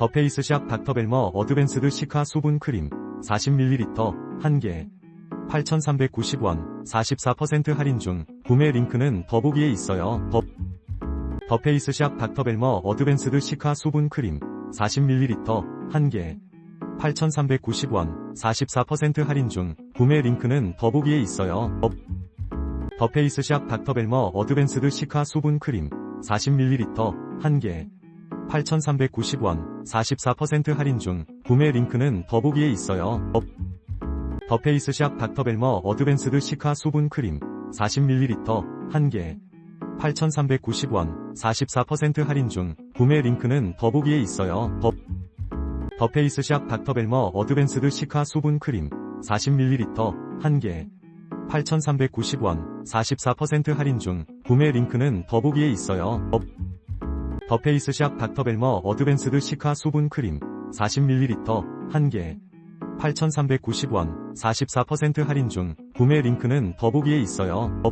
더 페이스샵 닥터벨머 어드밴스드 시카 수분 크림 40ml 1개 8,390원 44% 할인 중 구매 링크는 더보기에 있어요. 더, 더 페이스샵 닥터벨머 어드밴스드 시카 수분 크림 40ml 1개 8,390원 44% 할인 중 구매 링크는 더보기에 있어요. 더, 더 페이스샵 닥터벨머 어드밴스드 시카 수분 크림 40ml 1개 8,390원 44% 할인 중 구매 링크는 더보기에 있어요. 더, 더 페이스샵 닥터벨머 어드밴스드 시카 수분 크림 40ml 1개 8,390원 44% 할인 중 구매 링크는 더보기에 있어요. 더, 더 페이스샵 닥터벨머 어드밴스드 시카 수분 크림 40ml 1개 8,390원 44% 할인 중 구매 링크는 더보기에 있어요. 더, 더 페이스 샵 닥터벨머 어드밴스드 시카 수분 크림 40ml 1개 8,390원 44% 할인 중 구매 링크는 더보기에 있어요. 더,